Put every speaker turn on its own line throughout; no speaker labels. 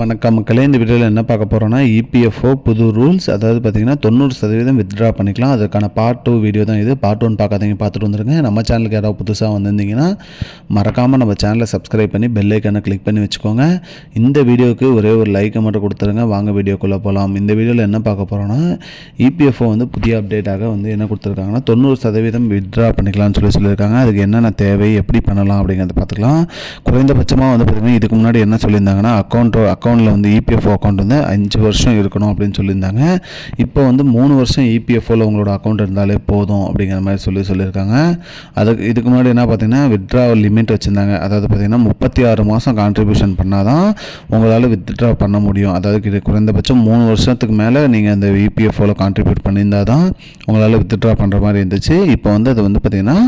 வணக்கம் மக்களே இந்த வீடியோவில் என்ன பார்க்க போகிறோன்னா இபிஎஃப்ஓ புது ரூல்ஸ் அதாவது பார்த்தீங்கன்னா தொண்ணூறு சதவீதம் வித்ட்ரா பண்ணிக்கலாம். அதுக்கான பார்ட் டூ வீடியோ தான் இது. பார்ட் ஒன் பார்க்காதீங்க பார்த்துட்டு வந்துருங்க. நம்ம சேனலுக்கு யாராவது புதுசாக வந்திருந்தீங்கன்னா மறக்காமல் நம்ம சேனலை சப்ஸ்கிரைப் பண்ணி பெல் ஐக்கானை கிளிக் பண்ணி வச்சுக்கோங்க. இந்த வீடியோவுக்கு ஒரே ஒரு லைக்கை மட்டும் கொடுத்துருங்க. வாங்க வீடியோக்குள்ளே போகலாம் இந்த வீடியோவில் என்ன பார்க்க போகிறோன்னா இபிஎஃப்ஓ வந்து புதிய அப்டேட்டாக வந்து என்ன கொடுத்துருக்காங்கன்னா தொண்ணூறு சதவீதம் வித்ட்ரா பண்ணிக்கலாம்னு சொல்லி சொல்லியிருக்காங்க. அதுக்கு என்னென்ன தேவை எப்படி பண்ணலாம் அப்படிங்கிறத பார்த்துக்கலாம். குறைந்தபட்சமாக வந்து பார்த்திங்கன்னா இதுக்கு முன்னாடி என்ன சொல்லியிருந்தாங்கன்னா அக்கௌண்ட் அக்கௌண்ட்டில் வந்து இபிஎஃப்ஓ அக்கௌண்ட் வந்து அஞ்சு வருஷம் இருக்கணும் அப்படின்னு சொல்லியிருந்தாங்க. இப்போ வந்து மூணு வருஷம் இபிஎஃப்ஓவில் உங்களோட அக்கௌண்ட் இருந்தாலே போதும் அப்படிங்கிற மாதிரி சொல்லி சொல்லியிருக்காங்க. அதுக்கு இதுக்கு முன்னாடி என்ன பார்த்தீங்கன்னா வித்ட்ரா லிமிட் வச்சுருந்தாங்க. அதாவது பார்த்தீங்கன்னா முப்பத்தி ஆறு மாதம் கான்ட்ரிபியூஷன் பண்ணால் தான் உங்களால் வித்ட்ரா பண்ண முடியும். அதாவது இது குறைந்தபட்சம் மூணு வருஷத்துக்கு மேலே நீங்கள் அந்த இபிஎஃப்ஓவில் கான்ட்ரிபியூட் பண்ணியிருந்தால் தான் உங்களால் வித்ட்ரா பண்ணுற மாதிரி இருந்துச்சு. இப்போ வந்து அது வந்து பார்த்திங்கன்னா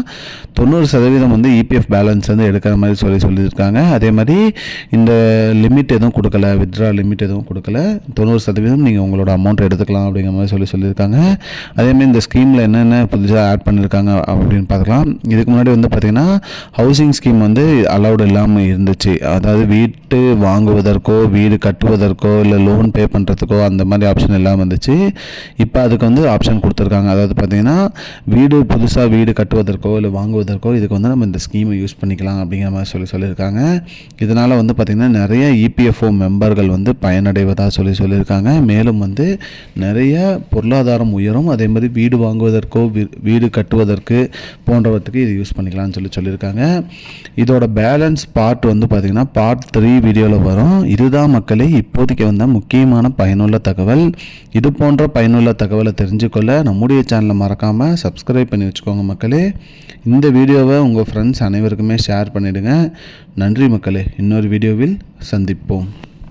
தொண்ணூறு சதவீதம் வந்து இபிஎஃப் பேலன்ஸ் வந்து எடுக்கிற மாதிரி சொல்லி சொல்லியிருக்காங்க. அதே மாதிரி இந்த லிமிட் எதுவும் கொடுக்கல. வித்ட்ரா லிமிட் எதுவும் கொடுக்கல. தொண்ணூறு சதவீதம் நீங்கள் உங்களோட அமௌண்ட் எடுத்துக்கலாம் அப்படிங்கிற மாதிரி சொல்லி சொல்லியிருக்காங்க. அதேமாதிரி இந்த ஸ்கீமில் என்னென்ன புதுசாக ஆட் பண்ணியிருக்காங்க அப்படின்னு பார்க்கலாம் இதுக்கு முன்னாடி வந்து பார்த்திங்கன்னா ஹவுசிங் ஸ்கீம் வந்து அலௌடு இல்லாமல் இருந்துச்சு. அதாவது வீட்டு வாங்குவதற்கோ வீடு கட்டுவதற்கோ இல்லை லோன் பே பண்ணுறதுக்கோ அந்த மாதிரி ஆப்ஷன் இல்லாமல் இருந்துச்சு. இப்போ அதுக்கு வந்து ஆப்ஷன் கொடுத்துருக்காங்க. அதாவது பார்த்திங்கன்னா வீடு புதுசாக வீடு கட்டுவதற்கோ இல்லை வாங்குவதற்கோ இதுக்கு வந்து நம்ம இந்த ஸ்கீமை யூஸ் பண்ணிக்கலாம் அப்படிங்கிற மாதிரி சொல்லி சொல்லியிருக்காங்க. இதனால் வந்து பார்த்திங்கன்னா நிறைய இபிஎஃப்ஓ இபிஎஃப்ஓ நண்பர்கள் வந்து பயனடைவதாக சொல்லி சொல்லியிருக்காங்க. மேலும் வந்து நிறைய பொருளாதாரம் உயரும். அதே மாதிரி வீடு வாங்குவதற்கோ வீ- வீடு கட்டுவதற்கு போன்றவற்றுக்கு இது யூஸ் பண்ணிக்கலாம்னு சொல்லி சொல்லியிருக்காங்க. இதோட பேலன்ஸ் பார்ட் வந்து பார்த்திங்கன்னா பார்ட் த்ரீ வீடியோவில் வரும். இதுதான் மக்களே இப்போதைக்கு வந்த முக்கியமான பயனுள்ள தகவல். இது போன்ற பயனுள்ள தகவலை தெரிஞ்சுக்கொள்ள நம்முடைய சேனலை மறக்காமல் சப்ஸ்கிரைப் பண்ணி வச்சுக்கோங்க மக்களே. இந்த வீடியோவை உங்கள் ஃப்ரெண்ட்ஸ் அனைவருக்குமே ஷேர் பண்ணிவிடுங்க நன்றி மக்களே. இன்னொரு வீடியோவில் சந்திப்போம்.